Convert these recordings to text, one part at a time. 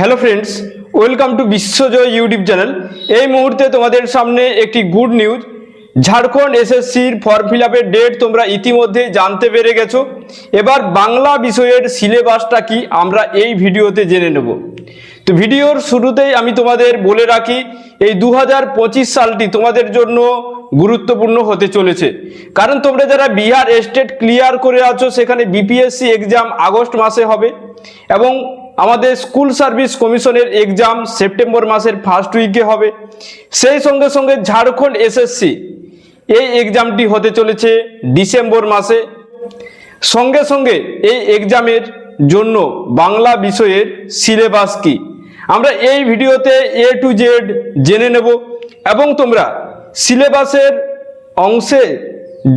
Hello friends welcome to Biswajoy YouTube channel এই মুহূর্তে তোমাদের সামনে একটি গুড নিউজ ঝাড়খণ্ড এসএসসির ফর্ম ফিল আপের ডেট তোমরা ইতিমধ্যে জানতে পেরে গেছো। এবার বাংলা বিষয়ের সিলেবাসটা কি আমরা এই ভিডিওতে জেনে নেব। তো ভিডিওর শুরুতেই আমি তোমাদের বলে রাখি, এই দু হাজার পঁচিশ সালটি তোমাদের জন্য গুরুত্বপূর্ণ হতে চলেছে। কারণ তোমরা যারা বিহার স্টেট ক্লিয়ার করে আছো, সেখানে বিপিএসসি এক্সাম আগস্ট মাসে হবে। এবং আমাদের স্কুল সার্ভিস কমিশনের এক্সাম সেপ্টেম্বর মাসের ফার্স্ট উইকে হবে। সেই সঙ্গে সঙ্গে ঝাড়খণ্ড এসএসসি এই এক্সামটি হতে চলেছে ডিসেম্বর মাসে। সঙ্গে সঙ্গে এই এক্সামের জন্য বাংলা বিষয়ের সিলেবাস কি? আমরা এই ভিডিওতে এ টু জেড জেনে নেব এবং তোমরা সিলেবাসের অংশে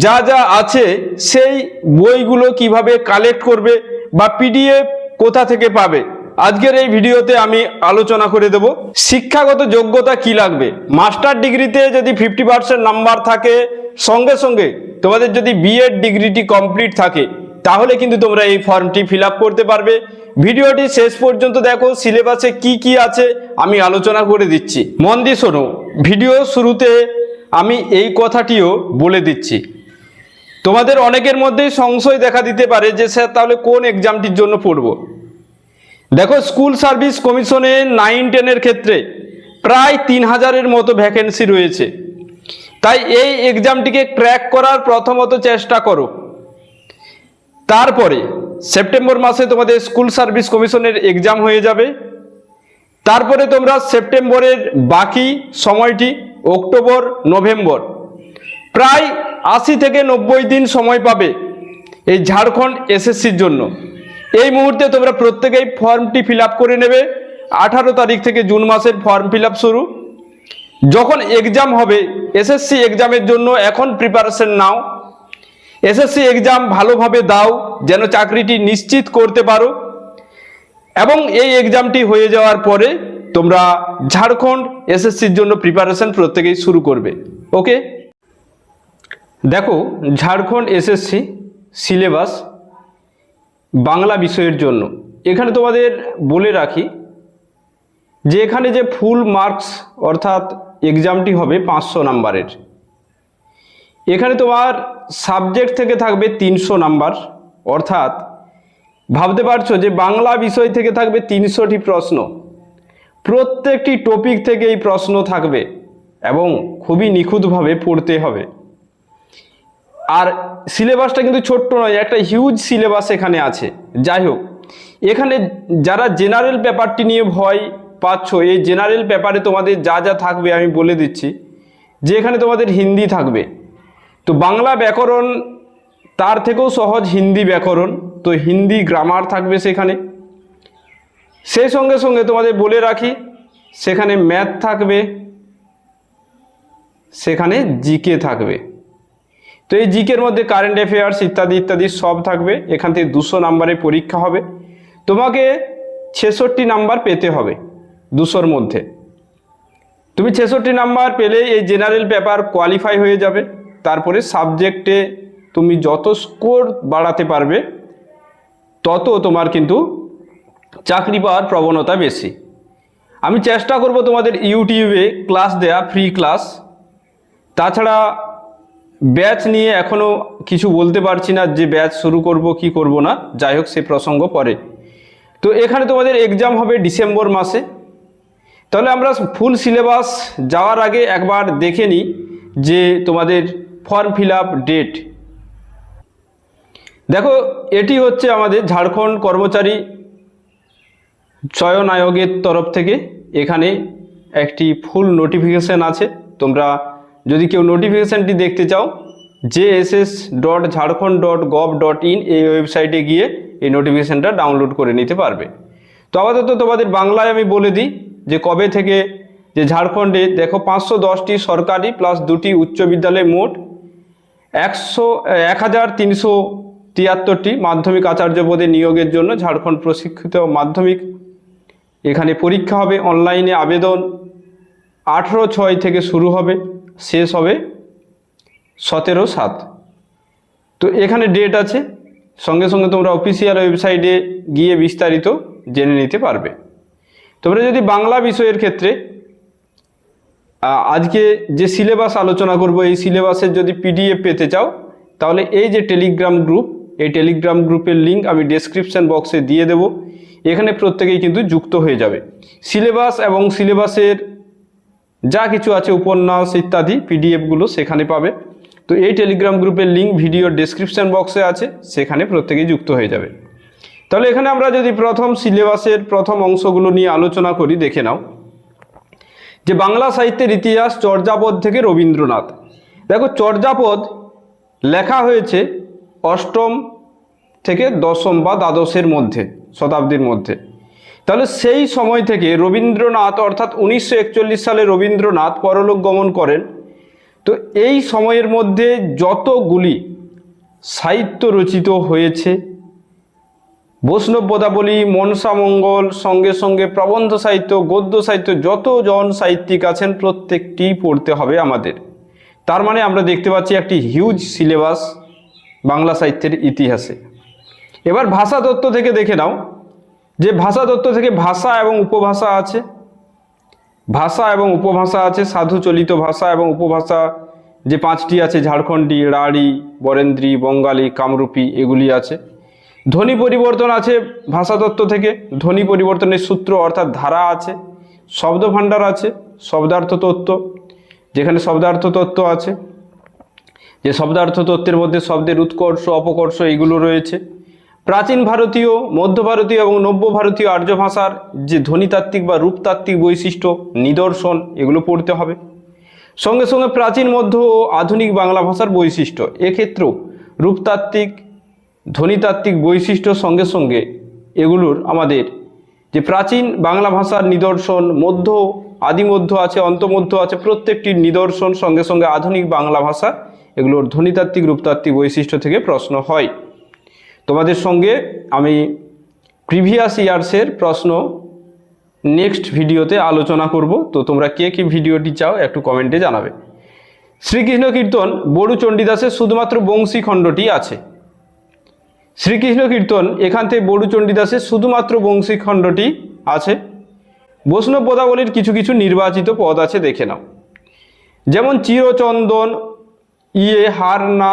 যা যা আছে সেই বইগুলো কীভাবে কালেক্ট করবে বা পিডিএফ কোথা থেকে পাবে? আজকের এই ভিডিওতে আমি আলোচনা করে দেব শিক্ষাগত যোগ্যতা কি লাগবে? মাস্টার ডিগ্রিতে যদি ফিফটি পার্সেন্ট নাম্বার থাকে, সঙ্গে সঙ্গে তোমাদের যদি বিএড ডিগ্রিটি কমপ্লিট থাকে, তাহলে কিন্তু তোমরা এই ফর্মটি ফিল করতে পারবে। ভিডিওটি শেষ পর্যন্ত দেখো সিলেবাসে কি কি আছে, আমি আলোচনা করে দিচ্ছি। মন দিয়ে শোনো, ভিডিও শুরুতে আমি এই কথাটিও বলে দিচ্ছি। তোমাদের অনেকের মধ্যেই সংশয় দেখা দিতে পারে যে স্যার, তাহলে কোন এক্সামটির জন্য পড়ব? দেখো স্কুল সার্ভিস কমিশনে নাইন টেনের ক্ষেত্রে প্রায় তিন হাজারের মতো ভ্যাকেন্সি রয়েছে। তাই এই এক্সামটিকে ক্র্যাক করার প্রথমত চেষ্টা করো। তারপরে সেপ্টেম্বর মাসে তোমাদের স্কুল সার্ভিস কমিশনের এক্সাম হয়ে যাবে। তারপরে তোমরা সেপ্টেম্বরের বাকি সময়টি, অক্টোবর, নভেম্বর, প্রায় আশি থেকে নব্বই দিন সময় পাবে এই ঝাড়খণ্ড এসএসসির জন্য। এই মুহূর্তে তোমরা প্রত্যেকেই ফর্মটি ফিল করে নেবে। আঠারো তারিখ থেকে জুন মাসের ফর্ম ফিল শুরু। যখন এক্সাম হবে, এসএসসি এক্সামের জন্য এখন প্রিপারেশন নাও। এসএসসি এক্সাম ভালোভাবে দাও, যেন চাকরিটি নিশ্চিত করতে পারো। এবং এই এক্সামটি হয়ে যাওয়ার পরে তোমরা ঝাড়খণ্ড এসএসসির জন্য প্রিপারেশন প্রত্যেকেই শুরু করবে। ওকে? দেখো, ঝাড়খণ্ড এসএসসি সিলেবাস বাংলা বিষয়ের জন্য। এখানে তোমাদের বলে রাখি যে এখানে যে ফুল মার্কস অর্থাৎ এক্সামটি হবে পাঁচশো নাম্বারের। এখানে তোমার সাবজেক্ট থেকে থাকবে তিনশো নাম্বার। অর্থাৎ ভাবতে পারছ যে বাংলা বিষয় থেকে থাকবে তিনশোটি প্রশ্ন। প্রত্যেকটি টপিক থেকে এই প্রশ্ন থাকবে এবং খুবই নিখুঁতভাবে পড়তে হবে। আর সিলেবাসটা কিন্তু ছোট্ট নয়, একটা হিউজ সিলেবাস এখানে আছে। যাই হোক, এখানে যারা জেনারেল পেপারটি নিয়ে ভয় পাচ্ছ, এই জেনারেল পেপারে তোমাদের যা যা থাকবে আমি বলে দিচ্ছি, যে এখানে তোমাদের হিন্দি থাকবে। তো বাংলা ব্যাকরণ, তার থেকেও সহজ হিন্দি ব্যাকরণ, তো হিন্দি গ্রামার থাকবে সেখানে। সেই সঙ্গে সঙ্গে তোমাদের বলে রাখি, সেখানে ম্যাথ থাকবে, সেখানে জিকে থাকবে। তো এই জিকের মধ্যে কারেন্ট অ্যাফেয়ার্স ইত্যাদি ইত্যাদি সব থাকবে। এখান থেকে দুশো নাম্বারে পরীক্ষা হবে। তোমাকে ছেষট্টি নাম্বার পেতে হবে দুশোর মধ্যে। তুমি ছেষট্টি নাম্বার পেলে এই জেনারেল পেপার কোয়ালিফাই হয়ে যাবে। তারপরে সাবজেক্টে তুমি যত স্কোর বাড়াতে পারবে, তত তোমার কিন্তু চাকরি পাওয়ার প্রবণতা বেশি। আমি চেষ্টা করব তোমাদের ইউটিউবে ক্লাস দেয়া ফ্রি ক্লাস তাছাড়া ব্যাচ নিয়ে এখনও কিছু বলতে পারছি না যে ব্যাচ শুরু করব, কি করব না। যাই হোক, সে প্রসঙ্গ পরে। তো এখানে তোমাদের এক্সাম হবে ডিসেম্বর মাসে। তাহলে আমরা ফুল সিলেবাস যাওয়ার আগে একবার দেখে নিই যে তোমাদের ফর্ম ফিল ডেট দেখো, এটি হচ্ছে আমাদের ঝাড়খণ্ড কর্মচারী চয়ন আয়োগের তরফ থেকে এখানে একটি ফুল নোটিফিকেশান আছে। তোমরা যদি কেউ নোটিফিকেশানটি দেখতে চাও JSS dot Jharkhand dot gov dot in এই ওয়েবসাইটে গিয়ে এই নোটিফিকেশানটা ডাউনলোড করে নিতে পারবে। তো আপাতত তোমাদের বাংলায় আমি বলে দিই যে কবে থেকে যে ঝাড়খণ্ডে দেখো পাঁচশো দশটি সরকারি প্লাস দুটি উচ্চ বিদ্যালয় মোট, একশো, এক হাজার তিনশো তিয়াত্তরটি মাধ্যমিক আচার্য পদে নিয়োগের জন্য ঝাড়খণ্ড প্রশিক্ষিত মাধ্যমিক। এখানে পরীক্ষা হবে অনলাইনে আবেদন আঠেরো ছয় থেকে শুরু হবে। শেষ হবে সতেরো সাত। তো এখানে ডেট আছে, সঙ্গে সঙ্গে তোমরা অফিসিয়াল ওয়েবসাইটে গিয়ে বিস্তারিত জেনে নিতে পারবে। তোমরা যদি বাংলা বিষয়ের ক্ষেত্রে আজকে যে সিলেবাস আলোচনা করব, এই সিলেবাসের যদি পিডিএফ পেতে চাও, তাহলে এই যে টেলিগ্রাম গ্রুপ এই টেলিগ্রাম গ্রুপের লিঙ্ক আমি ডেসক্রিপশন বক্সে দিয়ে দেব। এখানে প্রত্যেকেই কিন্তু যুক্ত হয়ে যাবে। সিলেবাস এবং সিলেবাসের যা কিছু আছে উপন্যাস ইত্যাদি পিডিএফগুলো সেখানে পাবে। তো এই টেলিগ্রাম গ্রুপের লিঙ্ক ভিডিও ডেসক্রিপশন বক্সে আছে, সেখানে প্রত্যেকেই যুক্ত হয়ে যাবে। তাহলে এখানে আমরা যদি প্রথম সিলেবাসের প্রথম অংশগুলো নিয়ে আলোচনা করি, দেখে নাও। যে বাংলা সাহিত্যের ইতিহাস চর্যাপদ থেকে রবীন্দ্রনাথ। দেখো, চর্যাপদ লেখা হয়েছে অষ্টম থেকে দশম বা দ্বাদশের মধ্যে, শতাব্দীর মধ্যে। তাহলে সেই সময় থেকে রবীন্দ্রনাথ, অর্থাৎ উনিশশো একচল্লিশ সালে রবীন্দ্রনাথ পরলোক গমন করেন। তো এই সময়ের মধ্যে যতগুলি সাহিত্য রচিত হয়েছে বৈষ্ণব পদাবলী মনসা মঙ্গল, সঙ্গে সঙ্গে প্রবন্ধ সাহিত্য, গদ্য সাহিত্য, যতজন সাহিত্যিক আছেন প্রত্যেকটি পড়তে হবে আমাদের। তার মানে আমরা দেখতে পাচ্ছি একটি হিউজ সিলেবাস বাংলা সাহিত্যের ইতিহাসে। এবার ভাষা তত্ত্ব থেকে দেখে নাও। যে ভাষা তত্ত্ব থেকে ভাষা এবং উপভাষা আছে, ভাষা এবং উপভাষা আছে, সাধু চলিত ভাষা এবং উপভাষা, যে পাঁচটি আছে, ঝাড়খণ্ডী, রাঢ়ী, বরেন্দ্রী, বঙ্গালী, কামরূপী, এগুলি আছে। ধ্বনি পরিবর্তন আছে ভাষাতত্ত্ব থেকে। ধ্বনি পরিবর্তনের সূত্র অর্থাৎ ধারা আছে শব্দ ভাণ্ডার আছে, শব্দার্থ তত্ত্ব, যেখানে শব্দার্থ তত্ত্ব আছে। যে শব্দার্থ তত্ত্বের মধ্যে শব্দের উৎকর্ষ, অপকর্ষ এগুলো রয়েছে। প্রাচীন ভারতীয়, মধ্য ভারতীয় এবং নব্য ভারতীয় আর্য ভাষার যে ধ্বনিতাত্ত্বিক বা রূপতাত্ত্বিক বৈশিষ্ট্য, নিদর্শন, এগুলো পড়তে হবে। সঙ্গে সঙ্গে প্রাচীন, মধ্য ও আধুনিক বাংলা ভাষার বৈশিষ্ট্য। এক্ষেত্রেও রূপতাত্ত্বিক, ধ্বনিতাত্ত্বিক বৈশিষ্ট্য সঙ্গে সঙ্গে এগুলোর আমাদের যে প্রাচীন বাংলা ভাষার নিদর্শন, মধ্য, আদিমধ্য আছে, অন্তমধ্য আছে প্রত্যেকটির নিদর্শন সঙ্গে সঙ্গে আধুনিক বাংলা ভাষা এগুলোর ধ্বনিতাত্ত্বিক, রূপতাত্ত্বিক বৈশিষ্ট্য থেকে প্রশ্ন হয়। তোমাদের সঙ্গে আমি প্রিভিয়াস ইয়ার্সের প্রশ্ন নেক্সট ভিডিওতে আলোচনা করব। তো তোমরা কে কি ভিডিওটি চাও একটু কমেন্টে জানাবে। শ্রীকৃষ্ণ কীর্তন বড়ু চণ্ডীদাসের শুধুমাত্র বংশী খণ্ডটি আছে। শ্রীকৃষ্ণ কীর্তন এখান থেকে বড়ু চণ্ডীদাসের শুধুমাত্র বংশী খণ্ডটি আছে। বৈষ্ণব পদাবলীর কিছু কিছু নির্বাচিত পদ আছে, দেখে নাও। যেমন চিরচন্দন ইয়ে হার না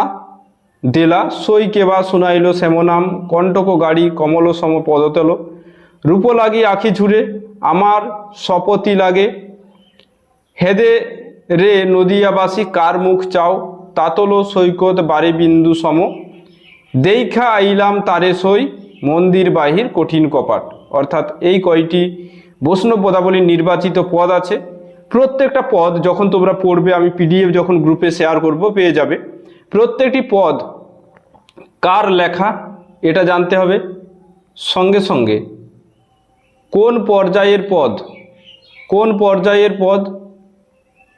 দেলা সই কেবা শুনাইল শ্যামনাম, কণ্টক গাড়ি কমল সম পদতল। রূপ লাগি আখি ঝুরে আমার শপতি লাগে। হেদে রে নদিয়াবাসী কার মুখ চাও? তাতল সৈকত বারে বিন্দু সম। দেইখা আইলাম তারে সই, মন্দির বাহির কঠিন কপাট। অর্থাৎ এই কয়টি বৈষ্ণব পদাবলীর নির্বাচিত পদ আছে। প্রত্যেকটা পদ যখন তোমরা পড়বে, আমি পিডিএফ যখন গ্রুপে শেয়ার করব, পেয়ে যাবে। প্রত্যেকটি পদ কার লেখা, এটা জানতে হবে। সঙ্গে সঙ্গে, কোন পর্যায়ের পদ, কোন পর্যায়ের পদ?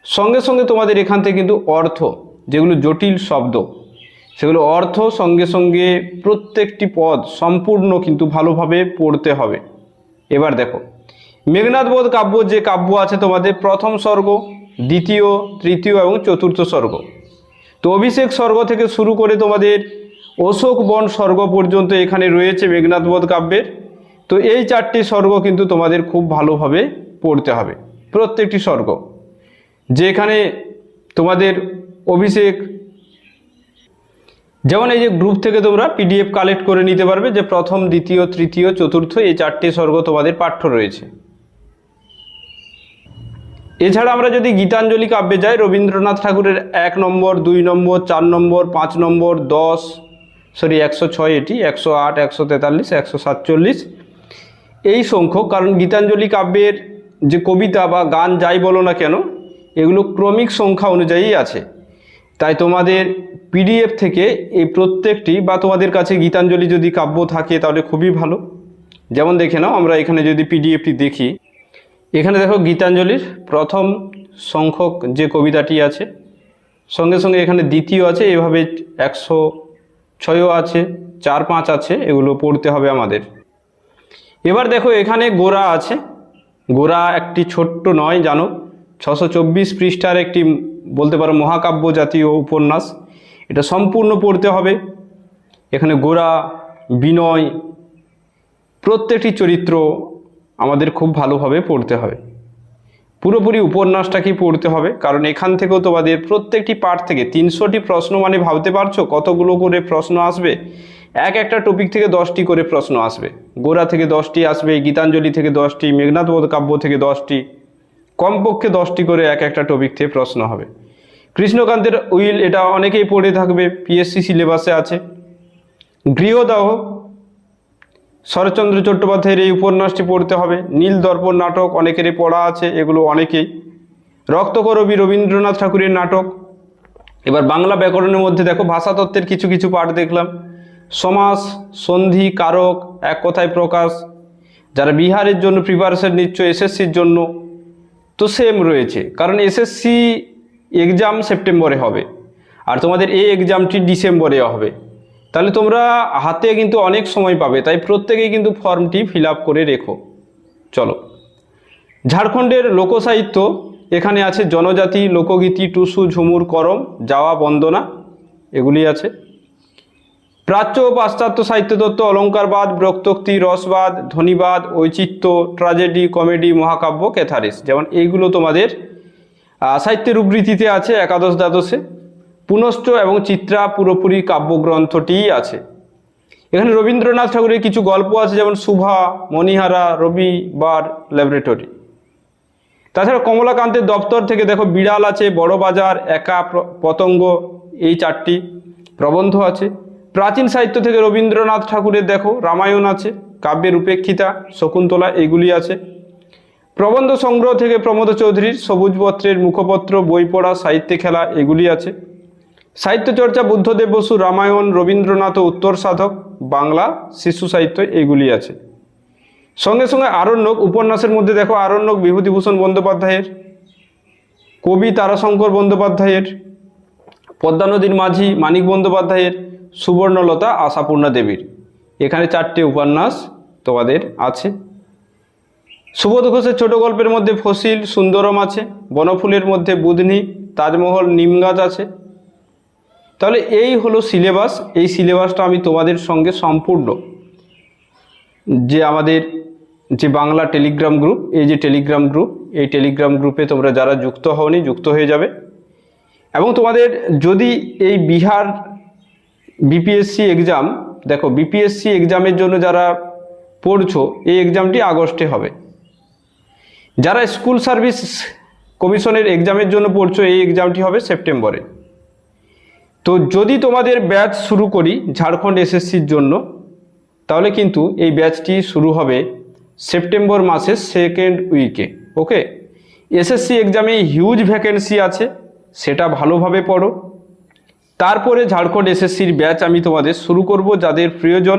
সঙ্গে সঙ্গে তোমাদের এখান থেকে কিন্তু অর্থ, যেগুলো জটিল শব্দ, সেগুলো অর্থ, সঙ্গে সঙ্গে প্রত্যেকটি পদ সম্পূর্ণ কিন্তু ভালোভাবে পড়তে হবে। এবার দেখো মেঘনাথবোধ কাব্য যে কাব্য আছে তোমাদের প্রথম স্বর্গ, দ্বিতীয়, তৃতীয় এবং চতুর্থ স্বর্গ। তো অভিষেক স্বর্গ থেকে শুরু করে তোমাদের অশোক বন স্বর্গ পর্যন্ত এখানে রয়েছে মেঘনাথবোধ কাব্যের। তো এই চারটি স্বর্গ কিন্তু তোমাদের খুব ভালোভাবে পড়তে হবে, প্রত্যেকটি স্বর্গ। যেখানে তোমাদের অভিষেক, যেমন এই যে গ্রুপ থেকে তোমরা পিডিএফ কালেক্ট করে নিতে পারবে যে প্রথম, দ্বিতীয়, তৃতীয়, চতুর্থ এই চারটি স্বর্গ তোমাদের পাঠ্য রয়েছে। এছাড়া আমরা যদি গীতাঞ্জলি কাব্যে যাই, রবীন্দ্রনাথ ঠাকুরের এক নম্বর, দুই নম্বর, চার নম্বর, পাঁচ নম্বর, দশ সরি, একশো ছয় এটি, একশো আট, একশো তেতাল্লিশ, একশো সাতচল্লিশ। এই সংখ্যক, কারণ গীতাঞ্জলি কাব্যের যে কবিতা বা গান যাই বলো না কেন, এগুলো ক্রমিক সংখ্যা অনুযায়ী আছে। তাই তোমাদের পিডিএফ থেকে এই প্রত্যেকটি বা তোমাদের কাছে গীতাঞ্জলি যদি কাব্য থাকে, তাহলে খুবই ভালো। যেমন দেখে নাও, আমরা এখানে যদি পিডিএফটি দেখি। এখানে দেখো গীতাঞ্জলির প্রথম সংখ্যক যে কবিতাটি আছে, সঙ্গে সঙ্গে এখানে দ্বিতীয় আছে, এভাবে একশো ছয়ও আছে, চার পাঁচ আছে, এগুলো পড়তে হবে আমাদের। এবার দেখো এখানে গোরা আছে। গোরা একটি ছোট্ট নয়, জানো? ছশো চব্বিশ পৃষ্ঠার একটি বলতে পারো মহাকাব্য জাতীয় উপন্যাস। এটা সম্পূর্ণ পড়তে হবে। এখানে গোরা বিনয়, প্রত্যেকটি চরিত্র আমাদের খুব ভালোভাবে পড়তে হবে। পুরোপুরি উপন্যাসটাকেই পড়তে হবে? কারণ এখান থেকেও তোমাদের প্রত্যেকটি পার্ট থেকে তিনশোটি প্রশ্ন মানে ভাবতে পারছ? কতগুলো করে প্রশ্ন আসবে? এক একটা টপিক থেকে দশটি করে প্রশ্ন আসবে। গোড়া থেকে দশটি আসবে, গীতাঞ্জলি থেকে দশটি মেঘনাথ বোধ কাব্য থেকে দশটি, কমপক্ষে দশটি করে এক একটা টপিক থেকে প্রশ্ন হবে। কৃষ্ণকান্তের উইল এটা অনেকেই পড়ে থাকবে পিএসসি সিলেবাসে আছে। গৃহদাহ শরৎচন্দ্র চট্টোপাধ্যায়ের এই উপন্যাসটি পড়তে হবে। নীল দর্পণ নাটক অনেকেরই পড়া আছে, এগুলো অনেকেই। রক্তকরবি রবীন্দ্রনাথ ঠাকুরের নাটক। এবার বাংলা ব্যাকরণের মধ্যে দেখো, ভাষাতত্ত্বের কিছু কিছু পাঠ দেখলাম। সমাস, সন্ধি, কারক, এক কথায় প্রকাশ। যারা বিহারের জন্য প্রিপারেশন নিচ্ছ, এসএসসির জন্য, তো সেম রয়েছে। কারণ এসএসসি এক্সাম সেপ্টেম্বরে হবে। আর তোমাদের এই এক্সামটি ডিসেম্বরে হবে। তাহলে তোমরা হাতে কিন্তু অনেক সময় পাবে, তাই প্রত্যেকেই কিন্তু ফর্মটি ফিল করে রেখো। চলো। ঝাড়খণ্ডের লোকসাহিত্য, এখানে আছে জনজাতি, লোকগীতি, টুসু, ঝুমুর, করম, যাওয়া, বন্দনা, এগুলি আছে। প্রাচ্য ও পাশ্চাত্য সাহিত্য তত্ত্ব, অলঙ্কারবাদ, ব্রক্তোক্তি, রসবাদ, ধ্বনিবাদ, ঐচিত্য, ট্রাজেডি, কমেডি, মহাকাব্য, ক্যাথারিস, যেমন এইগুলো তোমাদের সাহিত্যের উদ্ধৃতিতে আছে, একাদশ দ্বাদশে। পুনশ্চ এবং চিত্রা পুরোপুরি কাব্যগ্রন্থটিই আছে। এখানে রবীন্দ্রনাথ ঠাকুরের কিছু গল্প আছে, যেমন সুভা, মণিহারা রবিবার ল্যাবরেটরি। তাছাড়া কমলাকান্তের দপ্তর থেকে দেখো বিড়াল আছে, বড় বাজার, একা পতঙ্গ, এই চারটি প্রবন্ধ আছে। প্রাচীন সাহিত্য থেকে রবীন্দ্রনাথ ঠাকুরের দেখো রামায়ণ আছে, কাব্যের উপেক্ষিতা, শকুন্তলা, এগুলি আছে। প্রবন্ধ সংগ্রহ থেকে প্রমোদ চৌধুরীর সবুজপত্রের মুখপত্র, বই পড়া, সাহিত্যে খেলা, এগুলি আছে। সাহিত্য চর্চা বুদ্ধদেব বসু, রামায়ণ, রবীন্দ্রনাথ ও উত্তর সাধক, বাংলা, শিশু সাহিত্য এগুলি আছে। সঙ্গে সঙ্গে আরণ্যক, উপন্যাসের মধ্যে দেখো আরণ্যক বিভূতিভূষণ বন্দ্যোপাধ্যায়ের, কবি তারাশঙ্কর বন্দ্যোপাধ্যায়ের পদ্মা নদীর মাঝি মানিক বন্দ্যোপাধ্যায়ের, সুবর্ণলতা আশাপূর্ণা দেবীর। এখানে চারটে উপন্যাস তোমাদের আছে। সুবোধ ঘোষের ছোট গল্পের মধ্যে ফসিল, সুন্দরম আছে, বনফুলের মধ্যে বুধনি, তাজমহল, নিম গাছ আছে। তাহলে এই হলো সিলেবাস, এই সিলেবাসটা আমি তোমাদের সঙ্গে সম্পূর্ণ। যে আমাদের যে বাংলা টেলিগ্রাম গ্রুপ, এই যে টেলিগ্রাম গ্রুপ, এই টেলিগ্রাম গ্রুপে তোমরা যারা যুক্ত হওনি, যুক্ত হয়ে যাবে। এবং তোমাদের যদি এই বিহার বিপিএসসি এক্সাম দেখো বিপিএসসি এক্সামের জন্য যারা পড়ছো, এই এক্সামটি আগস্টে হবে। যারা স্কুল সার্ভিস কমিশনের এক্সামের জন্য পড়ছো, এই এক্সামটি হবে সেপ্টেম্বরে। তো যদি তোমাদের ব্যাচ শুরু করি ঝাড়খণ্ড এসএসসির জন্য, তাহলে কিন্তু এই ব্যাচটি শুরু হবে সেপ্টেম্বর মাসের সেকেন্ড উইকে ওকে এসএসসি এক্সামে হিউজ ভ্যাকেন্সি আছে, সেটা ভালোভাবে পড়ো। তারপরে ঝাড়খণ্ড এসএসসির ব্যাচ আমি তোমাদের শুরু করব যাদের প্রয়োজন,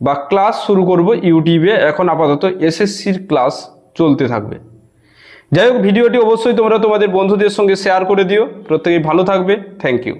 বা ক্লাস শুরু করব ইউটিউবে, এখন আপাতত এসএসসির ক্লাস চলতে থাকবে। যাই হোক, ভিডিওটি অবশ্যই তোমরা তোমাদের বন্ধুদের সঙ্গে শেয়ার করে দিও। প্রত্যেকেই ভালো থাকবে। Thank you